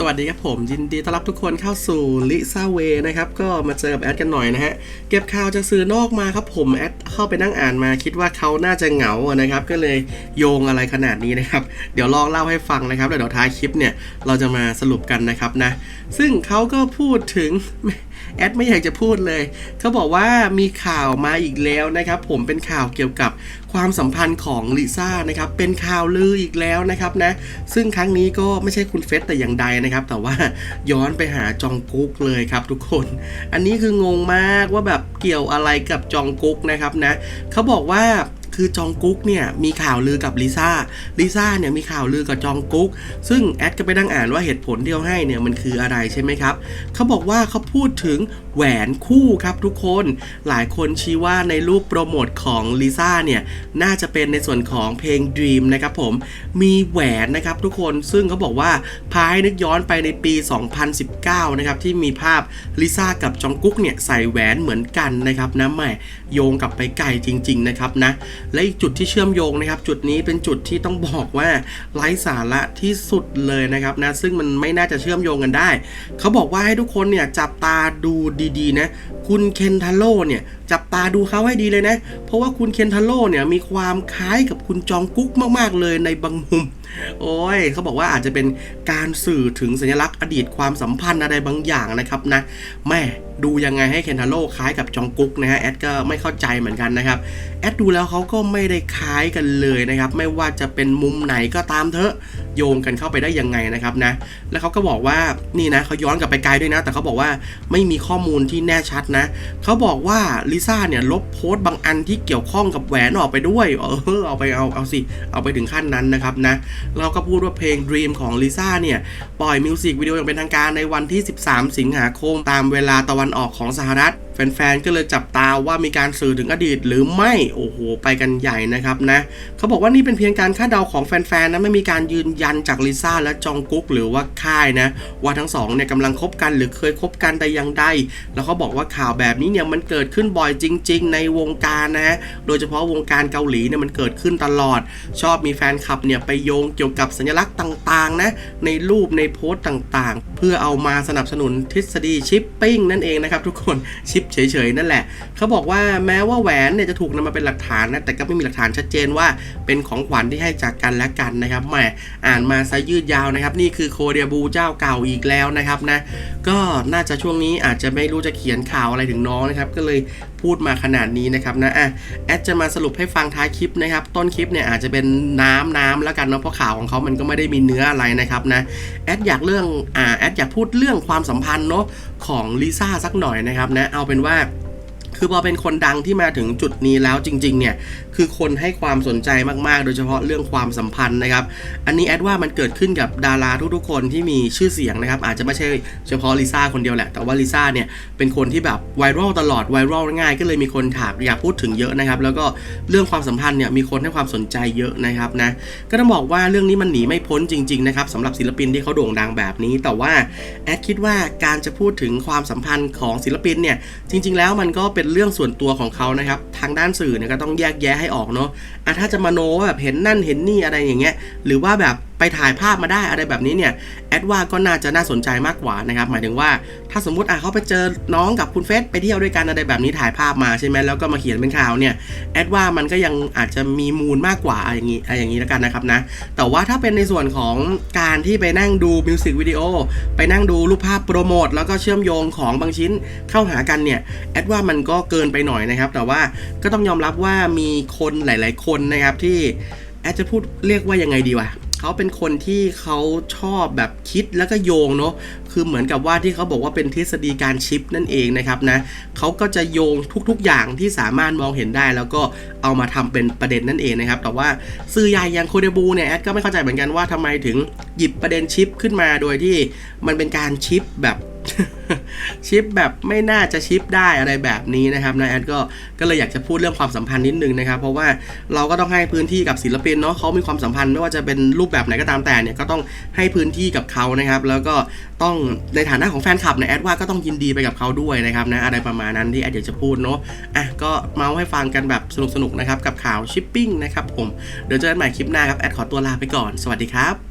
สวัสดีครับผมยินดีต้อนรับทุกคนเข้าสู่ลิซ่าเวนะครับก็มาเจอกับแอดกันหน่อยนะฮะเก็บข่าวจากสื่อนอกมาครับผมแอดเข้าไปนั่งอ่านมาคิดว่าเขาน่าจะเหงานะครับก็เลยโยงอะไรขนาดนี้นะครับเดี๋ยวลองเล่าให้ฟังนะครับแล้วเดี๋ยวท้ายคลิปเนี่ยเราจะมาสรุปกันนะครับนะซึ่งเขาก็พูดถึง แอดไม่อยากจะพูดเลย เขาบอกว่ามีข่าวมาอีกแล้วนะครับ ผมเป็นข่าวเกี่ยวกับความสัมพันธ์ของลิซ่านะครับ เป็นข่าวลืออีกแล้วนะครับนะ ซึ่งครั้งนี้ก็ไม่ใช่คุณเฟสแต่อย่างใดนะครับ แต่ว่าย้อนไปหาจองกุ๊กเลยครับทุกคน อันนี้คืองงมากว่าแบบเกี่ยวอะไรกับจองกุ๊กนะครับนะ เขาบอกว่า คือจองกุ๊กเนี่ยมีข่าวลือกับลิซ่าลิซ่าเนี่ยมีข่าวลือกับจองกุ๊กซึ่งแอดก็ไปนั่งอ่านว่าเหตุผลที่เขาให้เนี่ยมันคืออะไรใช่ไหมครับเขาบอกว่าเขาพูดถึงแหวนคู่ครับทุกคนหลายคนชี้ว่าในรูปโปรโมทของลิซ่าเนี่ยน่าจะเป็นในส่วนของเพลง Dream นะครับผมมีแหวนนะครับทุกคนซึ่งเขาบอกว่าพาให้นึกย้อนไปในปี 2019 นะครับที่มีภาพลิซ่ากับจองกุ๊กเนี่ยใส่แหวนเหมือนกันนะครับนะแหมโยงกลับไปไกลจริง ๆ นะครับนะและอีกจุดที่เชื่อมโยงนะครับ จุดนี้เป็นจุดที่ต้องบอกว่าไร้สาระที่สุดเลยนะครับนะซึ่งมันไม่น่าจะเชื่อมโยงกันได้ เขาบอกว่าให้ทุกคนเนี่ยจับตาดูดีๆ นะ คุณเคนทาโร่เนี่ยจับตาดูเขาให้ดีเลยนะ เพราะว่าคุณเคนทาโร่เนี่ยมีความคล้ายกับคุณจองกุ๊กมากๆเลยในบางมุม โอ้ยเขาบอกว่าอาจจะเป็นการสื่อถึงสัญลักษณ์อดีตความสัมพันธ์อะไรบางอย่างนะครับนะแม่ดูยังไงให้เคนทาโร่คล้ายกับจองกุ๊กนะฮะแอดก็ไม่เข้าใจเหมือนกันนะครับแอดดูแล้วเขาก็ไม่ได้คล้ายกันเลยนะครับ ไม่ว่าจะเป็นมุมไหนก็ตามเถอะ โยงกันเข้าไปได้ยังไงนะครับนะ แล้วเขาก็บอกว่านี่นะเขาย้อนกลับไปไกลด้วยนะ แต่เขาบอกว่าไม่มีข้อมูลที่แน่ชัดนะเขาบอกว่าลิซ่าเนี่ยลบโพสต์บางอันที่เกี่ยวข้องกับแหวนออกไปด้วย เออเอาไปเอาเอาสิ เอาไปถึงขั้นนั้นนะครับนะเราก็พูดว่าเพลง Dream ของลิซ่าเนี่ยปล่อยมิวสิกวิดีโออย่างเป็นทางการในวันที่ 13 สิงหาคมตามเวลาตะวันออกของสหรัฐแฟนๆ ก็เลยจับตาว่ามีการสื่อถึงอดีตหรือไม่ โอ้โห ไปกันใหญ่นะครับนะ เขาบอกว่านี่เป็นเพียงการคาดเดาของแฟนๆ นะ ไม่มีการยืนยันจากลิซ่าและจองกุ๊กหรือว่าค่ายนะว่าทั้งสองเนี่ยกำลังคบกันหรือเคยคบกันแต่ย่างใดแล้วเขาบอกว่าข่าวแบบนี้เนี่ยมันเกิดขึ้นบ่อยจริง ๆ ในวงการนะฮะโดยเฉพาะวงการเกาหลีเนี่ยมันเกิดขึ้นตลอด ชอบมีแฟนคลับเนี่ยไปโยงเกี่ยวกับสัญลักษณ์ต่างๆนะในรูปในโพสต์ต่างๆ เพื่อเอามาสนับสนุนทฤษฎีชิปปิ้งนั่นเองนะครับทุกคนชิปเฉยๆนั่นแหละเขาบอกว่าแม้ว่าแหวนเนี่ยจะถูกนำมาเป็นหลักฐานนะแต่ก็ไม่มีหลักฐานชัดเจนว่าเป็นของขวัญที่ให้จากกันและกันนะครับแหมอ่านมาซะยืดยาวนะครับ นี่คือโคเดียบูเจ้าเก่าอีกแล้วนะครับนะ ก็น่าจะช่วงนี้อาจจะไม่รู้จะเขียนข่าวอะไรถึงน้องนะครับ ก็เลยพูดมาขนาดนี้นะครับนะอะแอดจะมาสรุปให้ฟังท้ายคลิปนะครับ ต้นคลิปเนี่ยอาจจะเป็นน้ำน้ำแล้วกันเนาะเพราะข่าวของเขามันก็ไม่ได้มีเนื้ออะไรนะครับนะแอดอยากเรื่องอ่าแอดอยากพูดเรื่องความสัมพันธ์เนาะของลิซ่าสักหน่อยนะครับนะเอาเป็นว่า คือพอเป็นคนดังที่มาถึงจุดนี้แล้วจริงๆเนี่ยคือคนให้ความสนใจมากๆ โดยเฉพาะเรื่องความสัมพันธ์นะครับ อันนี้แอดว่ามันเกิดขึ้นกับดาราทุกๆคนที่มีชื่อเสียงนะครับ อาจจะไม่ใช่เฉพาะลิซ่าคนเดียวแหละ แต่ว่าลิซ่าเนี่ยเป็นคนที่แบบไวรัลตลอดไวรัลง่ายก็เลยมีคนถามอยากพูดถึงเยอะนะครับ แล้วก็เรื่องความสัมพันธ์เนี่ยมีคนให้ความสนใจเยอะนะครับนะก็ต้องบอกว่าเรื่องนี้มันหนีไม่พ้นจริงๆนะครับสำหรับศิลปินที่เขาโด่งดังแบบนี้ แต่ว่าแอดคิดว่าการจะพูดถึงความสัมพันธ์ของศิลปินเนี่ยจริง ๆ แล้วมันก็เป็นเรื่องส่วนตัวของเขานะครับ ทางด้านสื่อเนี่ยก็ต้องแยกแยะให้ออกเนาะอะถ้าจะมาโนว่าแบบเห็นนั่นเห็นนี่อะไรอย่างเงี้ย หรือว่าแบบ ไปถ่ายภาพมาได้อะไรแบบนี้เนี่ยแอดว่าก็น่าจะน่าสนใจมากกว่านะครับหมายถึงว่าถ้าสมมติอะเขาไปเจอน้องกับคุณเฟสไปเที่ยวด้วยกันอะไรแบบนี้ถ่ายภาพมาใช่ไหมแล้วก็มาเขียนเป็นข่าวเนี่ยแอดว่ามันก็ยังอาจจะมีมูลมากกว่าอะไรอย่างนี้อะไรอย่างนี้แล้วกันนะครับนะแต่ว่าถ้าเป็นในส่วนของการที่ไปนั่งดูมิวสิกวิดีโอไปนั่งดูรูปภาพโปรโมทแล้วก็เชื่อมโยงของบางชิ้นเข้าหากันเนี่ยแอดว่ามันก็เกินไปหน่อยนะครับ แต่ว่าก็ต้องยอมรับว่ามีคนหลาย ๆ คนนะครับที่แอดจะพูดเรียกว่ายังไงดีวะ เขาเป็นคนที่เขาชอบแบบคิดแล้วก็โยงเนาะคือเหมือนกับว่าที่เขาบอกว่าเป็นทฤษฎีการชิปนั่นเองนะครับนะเขาก็จะโยงทุกๆอย่างที่สามารถมองเห็นได้ แล้วก็เอามาทำเป็นประเด็นนั่นเองนะครับแต่ว่าสื่อใหญ่อย่างโคเดบูเนี่ยแอดก็ไม่เข้าใจเหมือนกันว่าทำไมถึงหยิบประเด็นชิปขึ้นมาโดยที่มันเป็นการชิปแบบชิปแบบไม่น่าจะชิปได้อะไรแบบนี้นะครับนะแอดก็ก็เลยอยากจะพูดเรื่องความสัมพันธ์นิดนึงนะครับ เพราะว่าเราก็ต้องให้พื้นที่กับศิลปินเนาะเขามีความสัมพันธ์ไม่ว่าจะเป็นรูปแบบไหนก็ตามแต่เนี่ยก็ต้องให้พื้นที่กับเขานะครับ แล้วก็ ต้องในฐานะของแฟนคลับเนี่ยแอดว่าก็ต้องยินดีไปกับเขาด้วยนะครับนะอะไรประมาณนั้นที่แอดอยากจะพูดเนาะอะก็เมาส์ให้ฟังกันแบบสนุกๆนะครับกับข่าวชิปปิ้งนะครับผมเดี๋ยวเจอกันใหม่คลิปหน้าครับแอดขอตัวลาไปก่อน สวัสดีครับ